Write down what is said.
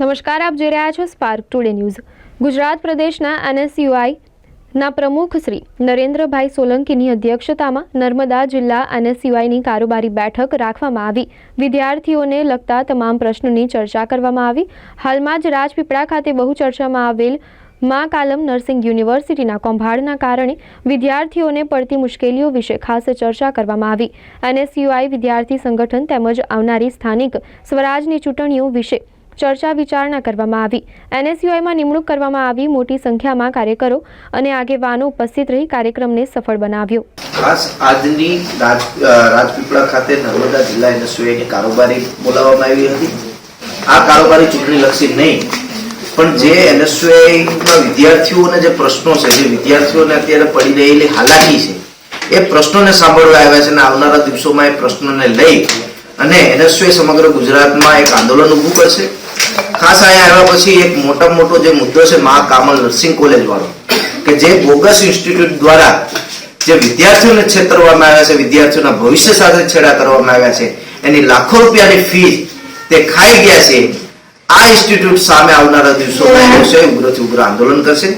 નમસ્કાર, આપ જોઈ રહ્યા છો સ્પાર્ક ટુડે ન્યૂઝ ગુજરાત પ્રદેશના એનએસયુઆઈ ના પ્રમુખ શ્રી નરેન્દ્રભાઈ સોલંકીની અધ્યક્ષતામાં નર્મદા જિલ્લા એનએસયુઆઈની કારોબારી બેઠક રાખવામાં આવી. વિદ્યાર્થીઓને લગતા તમામ પ્રશ્નોની ચર્ચા કરવામાં આવી. હાલમાં જ રાજપીપળા ખાતે બહુ ચર્ચામાં આવેલ મા કાલમ નર્સિંગ યુનિવર્સિટીના કૌભાંડના કારણે વિદ્યાર્થીઓને પડતી મુશ્કેલીઓ વિશે ખાસ ચર્ચા કરવામાં આવી. એનએસયુઆઈ વિદ્યાર્થી સંગઠન તેમજ આવનારી સ્થાનિક સ્વરાજની ચૂંટણીઓ વિશે ચર્ચા વિચારણા કરવામાં આવી. એનએસયુઆઈમાં નિમણૂક કરવામાં આવી. મોટી સંખ્યામાં કાર્યકરો અને આગેવાનો ઉપસ્થિત રહી કાર્યક્રમને સફળ બનાવ્યો. ખાસ આજની રાજપીપળા ખાતે નર્મદા જિલ્લા એનએસયુઆઈની કારોબારી બોલાવવામાં આવી હતી. આ કારોબારી ચૂંટણી લક્ષી નહીં, પણ જે એનએસયુઆઈના વિદ્યાર્થીઓના જે પ્રશ્નો છે, જે વિદ્યાર્થીઓને અત્યારે પડી રહેલી હાલાકી છે, એ પ્રશ્નોને સાંભળવા આવ્યા છે અને આવનારા દિવસોમાં એ પ્રશ્નોને લઈ અને એનએસયુઆઈ સમગ્ર ગુજરાતમાં એક આંદોલન ઊભું કરશે. ખાસ અહીંયા આવ્યા પછી એક મોટા મોટો જે મુદ્દો છે મા કામલ નર્સિંગ કોલેજ વાળો કે જે બોગસ ઇન્સ્ટિટ્યૂટ દ્વારા જે વિદ્યાર્થીઓને છેતરવામાં આવ્યા છે વિદ્યાર્થીઓના ભવિષ્ય સાથે છેડા કરવામાં આવ્યા છે એની લાખો રૂપિયાની ફી તે ખાઈ ગયા છે. આ ઇન્સ્ટિટ્યૂટ સામે આવનારા દિવસોમાં ઉગ્રથી ઉગ્ર આંદોલન કરશે.